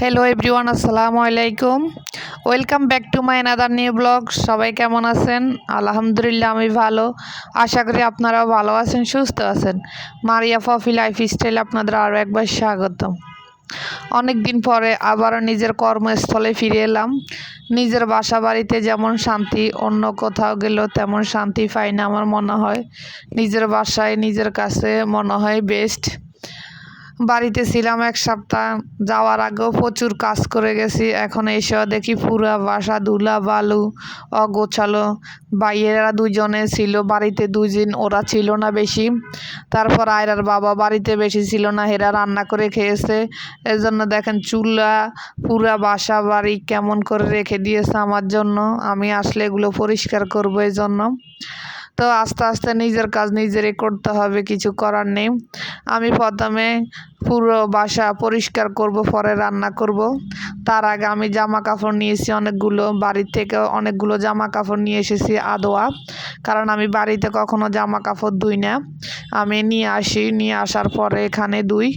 Hello everyone আসসালামু আলাইকুম। Welcome back to my another new blog সবাই কেমন আছেন? আলহামদুলিল্লাহ, আমি ভালো। আশা করি আপনারাও ভালো আছেন, সুস্থ আছেন। মারিয়া ফফি লাইফ স্টাইল আপনাদের আরও একবার স্বাগতম। অনেক দিন পরে আবারও নিজের কর্মস্থলে ফিরে এলাম। নিজের বাসা বাড়িতে যেমন শান্তি, অন্য কোথাও গেলেও তেমন শান্তি পাই না আমার মনে হয়। নিজের বাসায়, নিজের কাছে মনে হয় বেস্ট বাড়িতে ছিলাম এক সপ্তাহ। যাওয়ার আগেও প্রচুর কাজ করে গেছি। এখন এসেও দেখি পুরা বাসা ধুলা, বালু অগোছালো। বাইয়েরা দুজনে ছিল, বাড়িতে দুজন ওরা ছিল না বেশি। তারপর আয়রার বাবা বাড়িতে বেশি ছিল না হেরা রান্না করে খেয়েছে। এর জন্য দেখেন চুলা, পুরা বাসা বাড়ি কেমন করে রেখে দিয়েছে আমার জন্য। আমি আসলে এগুলো পরিষ্কার করব এই জন্য তো আস্তে আস্তে নিজের কাজ নিজেরই করতে হবে কিছু করার নেই। আমি প্রথমে পুরো বাসা পরিষ্কার করব, পরে রান্না করব। তার আগে আমি জামা কাপড় নিয়েছি অনেকগুলো, বাড়ির থেকে অনেকগুলো জামা কাপড় নিয়ে এসেছি আদোয়া। কারণ আমি বাড়িতে কখনো জামা কাপড় ধুই না। আমি নিয়ে আসি, নিয়ে আসার পরে এখানে ধুই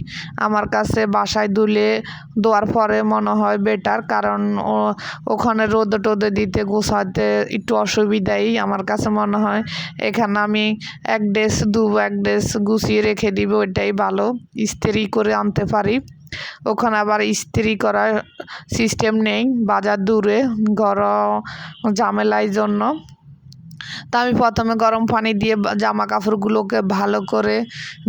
আমার কাছে বাসায় ধুলে ধোয়ার পরে মনে হয় বেটার কারণ ওখানে রোদ টোদে দিতে গোছাতে একটু অসুবিধাই। আমার কাছে মনে হয় এখানে আমি এক ড্রেস দু এক ড্রেস গুছিয়ে রেখে দিব, ওইটাই ভালো। ইস্ত্রি করে আনতে পারি। ওখানে আবার ইস্ত্রি করার সিস্টেম নেই, বাজার দূরে, ঘর, ঝামেলার জন্য। তা আমি প্রথমে গরম পানি দিয়ে জামা কাপড়গুলোকে ভালো করে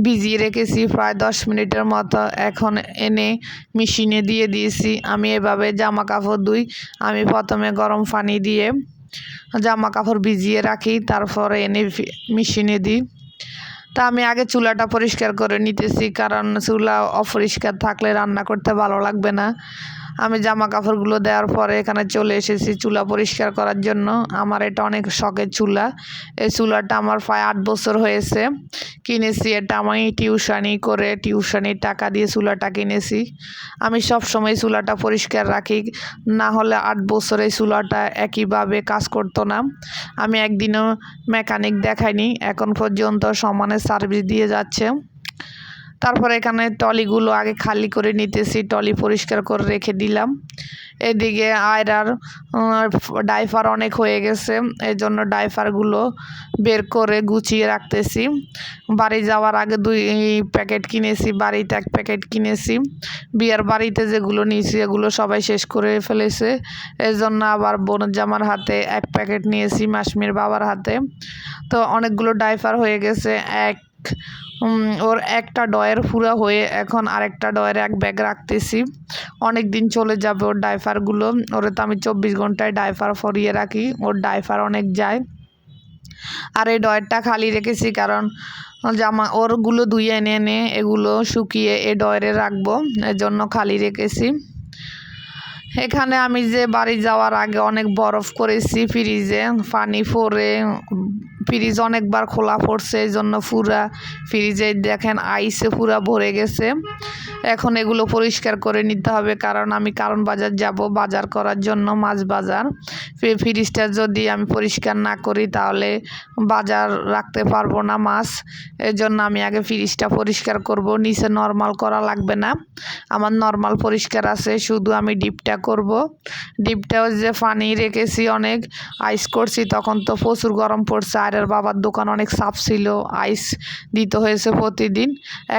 ভিজিয়ে রেখেছি, প্রায় দশ মিনিটের মতো। এখন এনে মেশিনে দিয়ে দিয়েছি। আমি এভাবে জামা কাপড় ধুই। আমি প্রথমে গরম পানি দিয়ে জামা কাপড় ভিজিয়ে রাখি, তারপরে এনে মেশিনে দিই। তা আমি আগে চুলাটা পরিষ্কার করে নিতেছি, কারণ চুলা অপরিষ্কার থাকলে রান্না করতে ভালো লাগবে না। আমি জামা কাপড়গুলো দেওয়ার পরে এখানে চলে এসেছি চুলা পরিষ্কার করার জন্য। আমার এটা অনেক শখের চুলা। এই চুলাটা আমার প্রায় আট বছর হয়েছে। কিনেছি এটা আমি টিউশানি করে টিউশানির টাকা দিয়ে চুলাটা কিনেছি। আমি সব সময় চুলাটা পরিষ্কার রাখি। না হলে আট বছর এই চুলাটা একইভাবে কাজ করতো না। আমি একদিনও মেকানিক দেখাইনি। এখন পর্যন্ত সমানে সার্ভিস দিয়ে যাচ্ছে। তারপর এখানে টলিগুলো আগে খালি করে নিতেছি টলি পরিষ্কার করে রেখে দিলাম। এদিকে আয়রার ডাইফার অনেক হয়ে গেছে এই জন্য ডাইফারগুলো বের করে গুছিয়ে রাখতেছি। বাড়ি যাওয়ার আগে দুই প্যাকেট কিনেছি, বাড়িতে এক প্যাকেট কিনেছি। বিয়ার বাড়িতে যেগুলো নিয়েছি, এগুলো সবাই শেষ করে ফেলেছে। এই জন্য আবার বোন জামার হাতে এক প্যাকেট নিয়েছি, মাসমির বাবার হাতে। তো অনেকগুলো ডাইফার হয়ে গেছে, এক ওর একটা ডয়ের পুরা হয়ে এখন আরেকটা ডয়ের এক ব্যাগ রাখতেছি। অনেক দিন চলে যাবে ওর ডাইফারগুলো ওরে তো আমি চব্বিশ ঘন্টায় ডাইফার ফরিয়ে রাখি। ওর ডাইফার অনেক যায়। আর এই ডয়েরটা খালি রেখেছি কারণ জামা ওরগুলো ধুয়ে এনে এনে এগুলো শুকিয়ে এ ডয়ারে রাখব। এর জন্য খালি রেখেছি। এখানে আমি যে বাড়ি যাওয়ার আগে অনেক বরফ করেছি ফ্রিজে। পানি পরে ফ্রিজ অনেকবার খোলা পড়ছে, এই জন্য পুরা ফ্রিজে দেখেন আইসে পুরা ভরে গেছে। এখন এগুলো পরিষ্কার করে নিতে হবে, কারণ আমি কারণ বাজার যাব বাজার করার জন্য মাছ বাজার। ফ্রিজটা যদি আমি পরিষ্কার না করি তাহলে বাজার রাখতে পারব না মাছ। এর জন্য আমি আগে ফ্রিজটা পরিষ্কার করব, নিচে নর্মাল করা লাগবে না। আমার নর্মাল পরিষ্কার আছে, শুধু আমি ডিপটা করব। ডিপটাও যে পানি রেখেছি অনেক, আইস করছি, তখন তো প্রচুর গরম পড়ছে আর বাবার দোকান অনেক সাফ ছিল, আইস দিতে হয়েছে প্রতিদিন।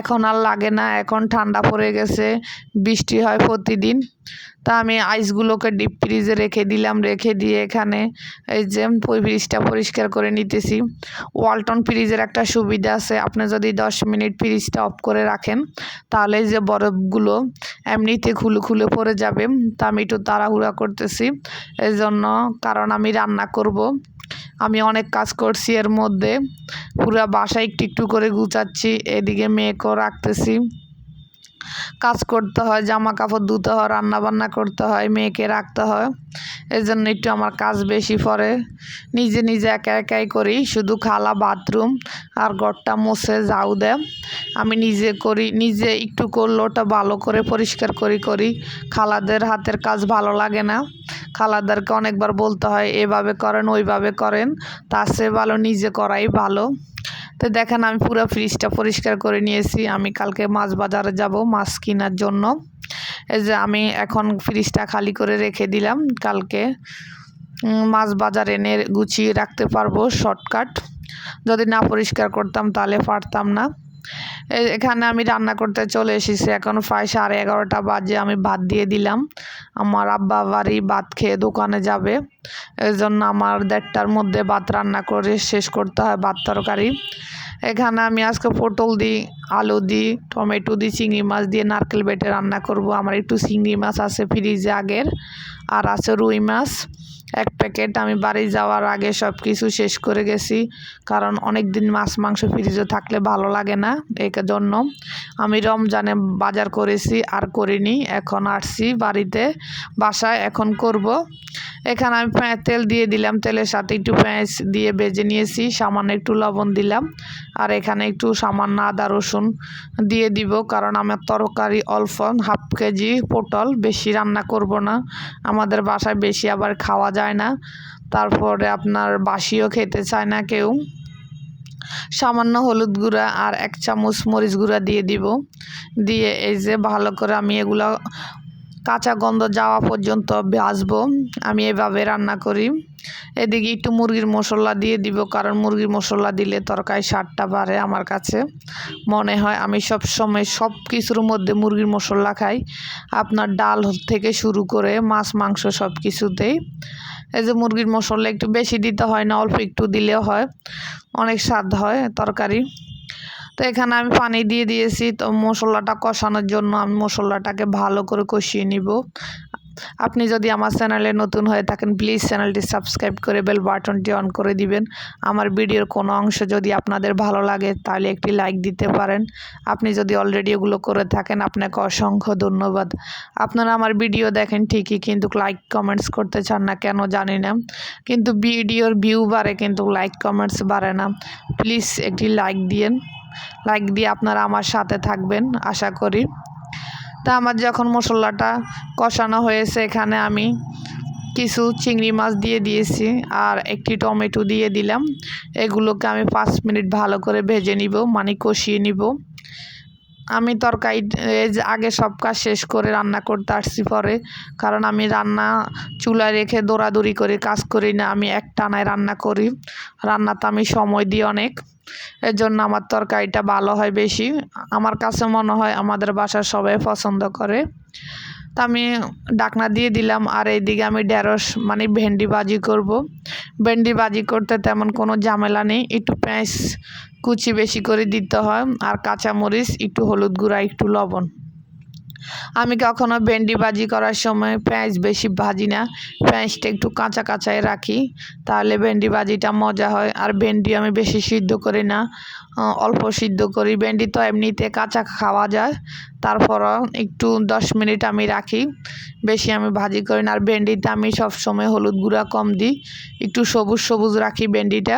এখন আর লাগে না, এখন ঠান্ডা পড়ে গেছে, বৃষ্টি হয় প্রতিদিন। তা আমি আইসগুলোকে ডিপ ফ্রিজে রেখে দিলাম, রেখে দিয়ে এখানে এই যে ফ্রিজটা পরিষ্কার করে নিতেছি। ওয়ালটন ফ্রিজের একটা সুবিধা আছে, আপনি যদি দশ মিনিট ফ্রিজটা অফ করে রাখেন, তাহলে যে বরফগুলো এমনিতে খুলে খুলে পড়ে যাবে। তা আমি একটু তাড়াহুড়া করতেছি এই জন্য কারণ আমি রান্না করব। আমি অনেক কাজ করছি এর মধ্যে। পুরা বাসায় একটু একটু করে গুছাচ্ছি, এদিকে মেয়েকেও রাখতেছি। কাজ করতে হয় জামা কাপড় ধুতে হয় রান্না বান্না করতে হয়, মেয়েকে রাখতে হয়। এই জন্য একটু আমার কাজ বেশি পড়ে। নিজে নিজে একা একাই করি, শুধু খালা বাথরুম আর ঘরটা মুছে যাও দে আমি নিজে করি, নিজে একটু করলে ওটা ভালো করে পরিষ্কার করি করি। খালাদের হাতের কাজ ভালো লাগে না। খালাদেরকে অনেকবার বলতে হয়, এভাবে করেন, ওইভাবে করেন। তার চেয়ে ভালো নিজে করাই ভালো। তো দেখেন, আমি পুরো ফ্রিজটা পরিষ্কার করে নিয়েছি। আমি কালকে মাছ বাজারে যাব, মাছ কেনার জন্য। এই যে আমি এখন ফ্রিজটা খালি করে রেখে দিলাম। কালকে মাছ বাজার এনে গুছিয়ে রাখতে পারব শর্টকাট যদি না পরিষ্কার করতাম তাহলে পারতাম না। এখানে আমি রান্না করতে চলে এসেছি। এখন প্রায় সাড়ে এগারোটা বাজে, আমি ভাত দিয়ে দিলাম। আমার আব্বা বাড়ি ভাত খেয়ে দোকানে যাবে। এই জন্য আমার দেড়টার মধ্যে ভাত রান্না করে শেষ করতে হয় ভাত তরকারি। এখানে আমি আজকে পটল দিই, আলু দিই, টমেটো দিই, চিংড়ি মাছ দিয়ে নারকেল বেটে রান্না করব। আমার একটু চিংড়ি মাছ আছে ফ্রিজে আগের, আর আছে রুই মাছ। এক প্যাকেট আমি বাড়ি যাওয়ার আগে সব কিছু শেষ করে গেছি। কারণ অনেক দিন মাছ, মাংস ফ্রিজে থাকলে ভালো লাগে না এই জন্য। আমি রমজানে বাজার করেছি, আর করিনি। এখন আসছি বাড়িতে, বাসায় এখন করব। এখানে আমি তেল দিয়ে দিলাম, তেলের সাথে একটু পেঁয়াজ দিয়ে ভেজে নিয়েছি, সামান্য একটু লবণ দিলাম, আর এখানে একটু সামান্য আদা রসুন দিয়ে দিব, কারণ আমার তরকারি অল্প হাফ কেজি পটল, বেশি রান্না করব না, আমাদের বাসায় বেশি আবার খাওয়া যায় না, তারপরে আপনার বাসিও খেতে চায় না কেউ। সামান্য হলুদ গুঁড়া আর এক চামচ মরিচ গুঁড়া দিয়ে দিব, দিয়ে এই যে ভালো করে আমি এগুলো কাঁচা গন্ধ যাওয়া পর্যন্ত ভাজবো আমি এভাবে রান্না করি। এদিকে একটু মুরগির মশলা দিয়ে দিব, কারণ মুরগির মশলা দিলে তরকারি স্বাদটা বাড়ে আমার কাছে। মনে হয় আমি সব সময় সব কিছুর মধ্যে মুরগির মশলা খাই। আপনার ডাল থেকে শুরু করে মাছ, মাংস সব কিছুতেই এই যে মুরগির মশলা একটু বেশি দিতে হয় না, অল্প একটু দিলেও হয়। অনেক স্বাদ হয় তরকারি। তো এখানে আমি পানি দিয়ে দিয়েছি। তো মশলাটা কষানোর জন্য আমি মশলাটাকে ভালো করে কষিয়ে নিব। আপনি যদি আমার চ্যানেলে নতুন হয়ে থাকেন প্লিজ চ্যানেলটি সাবস্ক্রাইব করে বেল বাটনটি অন করে দিবেন। আমার ভিডিওর কোনো অংশ যদি আপনাদের ভালো লাগে, তাহলে একটি লাইক দিতে পারেন। আপনি যদি অলরেডি এগুলো করে থাকেন, আপনাকে অসংখ্য ধন্যবাদ। আপনারা আমার ভিডিও দেখেন ঠিকই, কিন্তু লাইক কমেন্টস করতে চান না, কেন জানি না। কিন্তু ভিডিওর ভিউ বাড়ে, কিন্তু লাইক কমেন্টস বাড়ে না। প্লিজ একটি লাইক দিয়েন। লাইক দিয়ে আপনারা আমার সাথে থাকবেন, আশা করি। তা আমার যখন মশলাটা কষানো হয়েছে, এখানে আমি কিছু চিংড়ি মাছ দিয়ে দিয়েছি আর একটি টমেটো দিয়ে দিলাম। এগুলোকে আমি পাঁচ মিনিট ভালো করে ভেজে নিব মানে কষিয়ে নিব। আমি তরকারি আগে সব কাজ শেষ করে রান্না করতে আসছি পরে, কারণ আমি রান্না চুলায় রেখে দৌড়াদৌড়ি করে কাজ করি না, আমি এক টানায় রান্না করি। রান্নাতে আমি সময় দিই অনেক। এর জন্য আমার তরকারিটা ভালো হয় বেশি। আমার কাছে মনে হয় আমাদের বাসার সবাই পছন্দ করে। তা আমি ডাকনা দিয়ে দিলাম, আর এইদিকে আমি ঢেঁড়স মানে ভেন্ডি বাজি করব। ভেন্ডি বাজি করতে তেমন কোনো ঝামেলা নেই, একটু পেঁয়াজ কুচি বেশি করে দিতে হয়, আর কাঁচামরিচ, একটু হলুদ গুঁড়া, একটু লবণ। আমি কখনো ভেন্ডি ভাজি করার সময় পেঁয়াজ বেশি ভাজি না। পেঁয়াজটা একটু কাঁচা কাঁচাই রাখি, তাহলে ভেন্ডি ভাজিটা মজা হয়। আর ভেন্ডি আমি বেশি সিদ্ধ করি না অল্প সিদ্ধ করি। ভেন্ডি তো এমনিতে কাঁচা খাওয়া যায়, তারপরও একটু দশ মিনিট আমি রাখি, বেশি আমি ভাজি করি না। আর ভেন্ডিতে আমি সবসময় হলুদ গুঁড়া কম দিই, একটু সবুজ সবুজ রাখি ভেন্ডিটা।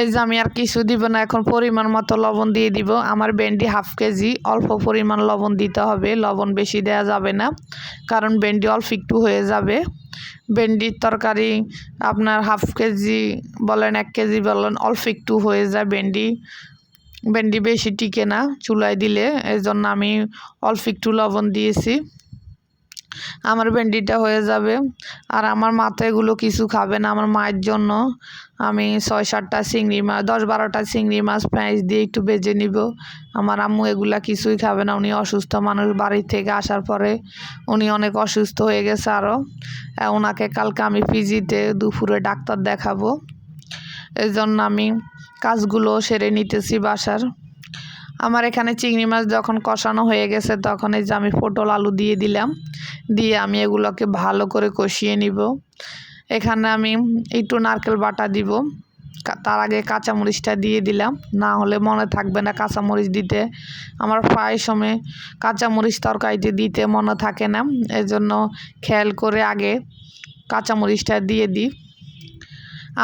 এই যে আমি আর কিছু দিব না, এখন পরিমাণ মতো লবণ দিয়ে দিব। আমার ভেন্ডি হাফ কেজি, অল্প পরিমাণ লবণ দিতে হবে। লবণ বেশি দেওয়া যাবে না, কারণ ভেন্ডি অল্প একটু হয়ে যাবে। ভেন্ডির তরকারি আপনার হাফ কেজি বলেন, এক কেজি বলেন, অল্প একটু হয়ে যায় ভেন্ডি। ভেন্ডি বেশি টিকে না চুলায় দিলে এই জন্য আমি অল্প একটু লবণ দিয়েছি। আমার ভেন্ডিটা হয়ে যাবে। আর আমার মাথা এগুলো কিছু খাবে না আমার মায়ের জন্য। আমি ছয় সাতটা চিংড়ি মাছ দশ বারোটা চিংড়ি মাছ পেঁয়াজ দিয়ে একটু বেজে নিব। আমার আম্মু এগুলা কিছুই খাবে না, উনি অসুস্থ মানুষ বাড়ি থেকে আসার পরে উনি অনেক অসুস্থ হয়ে গেছে আরও ওনাকে কালকে আমি পিজিতে দুপুরে ডাক্তার দেখাবো। এই জন্য আমি কাজগুলো সেরে নিতেছি বাসার। আমার এখানে চিংড়ি মাছ যখন কষানো হয়ে গেছে, তখন এই যে আমি পটল আলু দিয়ে দিলাম। দিয়ে আমি এগুলোকে ভালো করে কষিয়ে নিব। এখানে আমি একটু নারকেল বাটা দিব। তার আগে কাঁচামরিচটা দিয়ে দিলাম। না হলে মনে থাকবে না কাঁচামরিচ দিতে। আমার প্রায় সময় কাঁচামরিচ তরকারিতে দিতে মনে থাকে না। এজন্য খেয়াল করে আগে কাঁচামরিচটা দিয়ে দিই।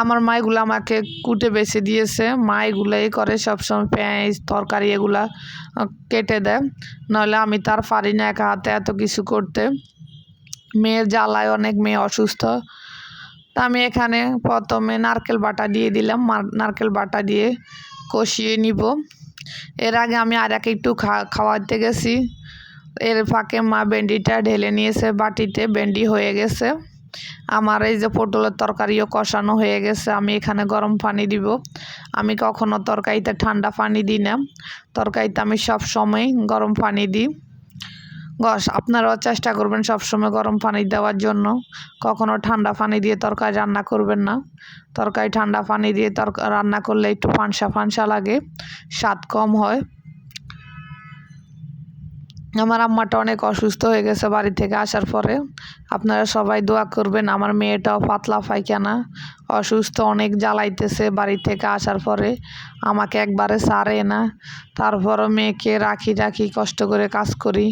আমার মা এগুলো আমাকে কুটে বেছে দিয়েছে। মা এগুলাই করে সবসময় পেঁয়াজ, তরকারি এগুলা কেটে দেয়। নাহলে আমি তার পারি না একা হাতে এত কিছু করতে। মেয়ের জ্বালায় অনেক মেয়ে অসুস্থ। তা আমি এখানে প্রথমে নারকেল বাটা দিয়ে দিলাম। নারকেল বাটা দিয়ে কষিয়ে নিব। এর আগে আমি আর এক একটু খা খাওয়াতে গেছি। এর ফাঁকে মা ভেন্ডিটা ঢেলে নিয়েছে বাটিতে। ভেন্ডি হয়ে গেছে। আমার এই যে পটলের তরকারিও কষানো হয়ে গেছে, আমি এখানে গরম পানি দিব। আমি কখনো তরকারিতে ঠান্ডা পানি দিই না। তরকারিতে আমি সব সময় গরম পানি দিই। গস, আপনারাও চেষ্টা করবেন সবসময় গরম পানি দেওয়ার জন্য। কখনো ঠান্ডা পানি দিয়ে তরকারি রান্না করবেন না। তরকারি ঠান্ডা পানি দিয়ে তরকা, রান্না করলে একটু ফানসা ফানসা লাগে। স্বাদ কম হয়। আমার আম্মাটা অনেক অসুস্থ হয়ে গেছে বাড়ি থেকে আসার পরে। আপনারা সবাই দোয়া করবেন, আমার মেয়েটাও পাতলা পায়খানা, অসুস্থ, অনেক জ্বালাইতেছে বাড়ি থেকে আসার পরে। আমাকে একবারে সারে না, তারপরও মেয়েকে রাখি রাখি কষ্ট করে কাজ করি।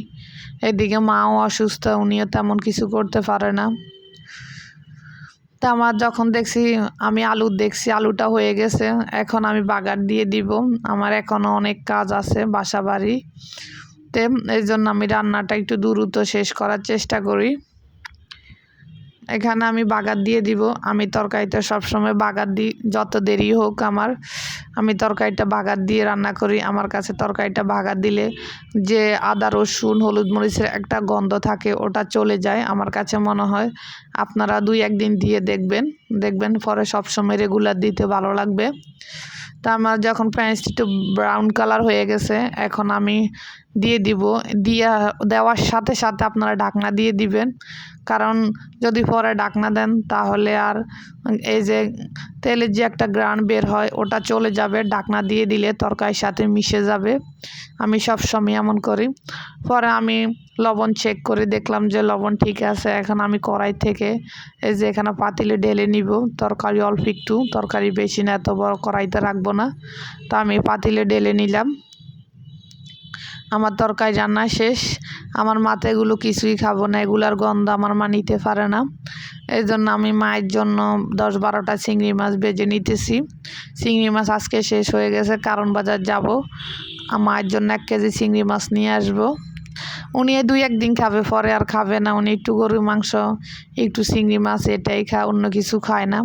এদিকে মাও অসুস্থ, উনিও তেমন কিছু করতে পারে না। তা আমার যখন দেখছি, আমি আলু দেখছি, আলুটা হয়ে গেছে, এখন আমি বাগার দিয়ে দিব। আমার এখনও অনেক কাজ আছে, বাসা বাড়ি। তে এই জন্য আমি রান্নাটা একটু দ্রুত শেষ করার চেষ্টা করি। এখানে আমি বাগার দিয়ে দিব। আমি তরকারিটা সবসময় বাগার দিই যত দেরি হোক আমার, আমি তরকারিটা বাগার দিয়ে রান্না করি। আমার কাছে তরকারিটা বাগার দিলে যে আদা, রসুন, হলুদ মরিচের একটা গন্ধ থাকে, ওটা চলে যায়। আমার কাছে মনে হয় আপনারা দুই একদিন দিয়ে দেখবেন। দেখবেন পরে সবসময় রেগুলার দিতে ভালো লাগবে। তা আমার যখন পেঁয়াজটা একটু ব্রাউন কালার হয়ে গেছে, এখন আমি দিয়ে দিব। দিয়ে দেওয়ার সাথে সাথে আপনারা ঢাকনা দিয়ে দিবেন। কারণ যদি পরে ঢাকনা দেন তাহলে আর এই যে তেলের যে একটা গ্রান বের হয় ওটা চলে যাবে। ঢাকনা দিয়ে দিলে তরকারির সাথে মিশে যাবে। আমি সব সময় এমন করি। পরে আমি লবণ চেক করে দেখলাম যে লবণ ঠিক আছে। এখন আমি কড়াই থেকে এই যে এখানে পাতিলে ঢেলে নিব। তরকারি অল্প একটু। তরকারি বেশি না, এত বড় কড়াইতে রাখব না। তো আমি পাতিলে ঢেলে নিলাম। আমার তরকারি রান্না শেষ। আমার মাথা এগুলো কিছুই খাব না, এগুলার গন্ধ আমার মা নিতে পারে না। এই জন্য আমি মায়ের জন্য দশ বারোটা চিংড়ি মাছ বেজে নিতেছি। চিংড়ি মাছ আজকে শেষ হয়ে গেছে, কারণ বাজার যাব। মায়ের জন্য এক কেজি চিংড়ি মাছ নিয়ে আসব। উনি দুই একদিন খাবে, পরে আর খাবে না। উনি একটু গরুর মাংস, একটু চিংড়ি মাছ, এটাই খায় অন্য কিছু খায় না।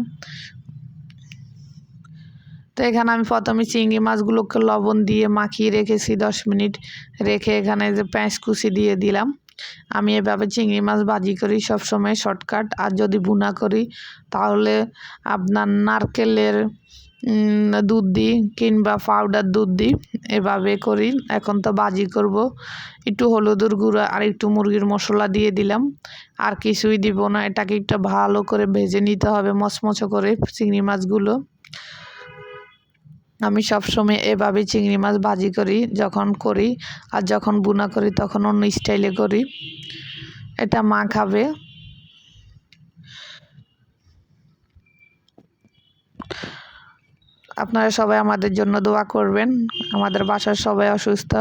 তো এখানে আমি প্রথমে চিংড়ি মাছগুলোকে লবণ দিয়ে মাখিয়ে রেখেছি দশ মিনিট। রেখে এখানে যে পেঁয়াজ কুচি দিয়ে দিলাম। আমি এভাবে চিংড়ি মাছ ভাজি করি সবসময় শর্টকাট। আর যদি বুনা করি, তাহলে আপনার নারকেলের দুধ দিই কিংবা পাউডার দুধ দিই। এভাবে করি। এখন তো বাজি করব। একটু হলুদের গুঁড়ো আর একটু মুরগির মশলা দিয়ে দিলাম। আর কিছুই দিব না। এটাকে একটু ভালো করে ভেজে নিতে হবে, মচমচো করে চিংড়ি মাছগুলো। আমি সবসময় এভাবে চিংড়ি মাছ ভাজি করি, যখন করি, আর যখন বুনা করি, তখন অন্য স্টাইলে করি। এটা মা খাবে। আপনারা সবাই আমাদের জন্য দোয়া করবেন। আমাদের বাসার সবাই অসুস্থ।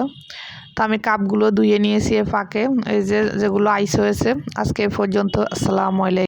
তো আমি কাপগুলো ধুয়ে নিয়েছি এ ফাঁকে। এই যে যেগুলো আইস হয়েছে, আজকে এ পর্যন্ত, আসসালামু আলাইকুম।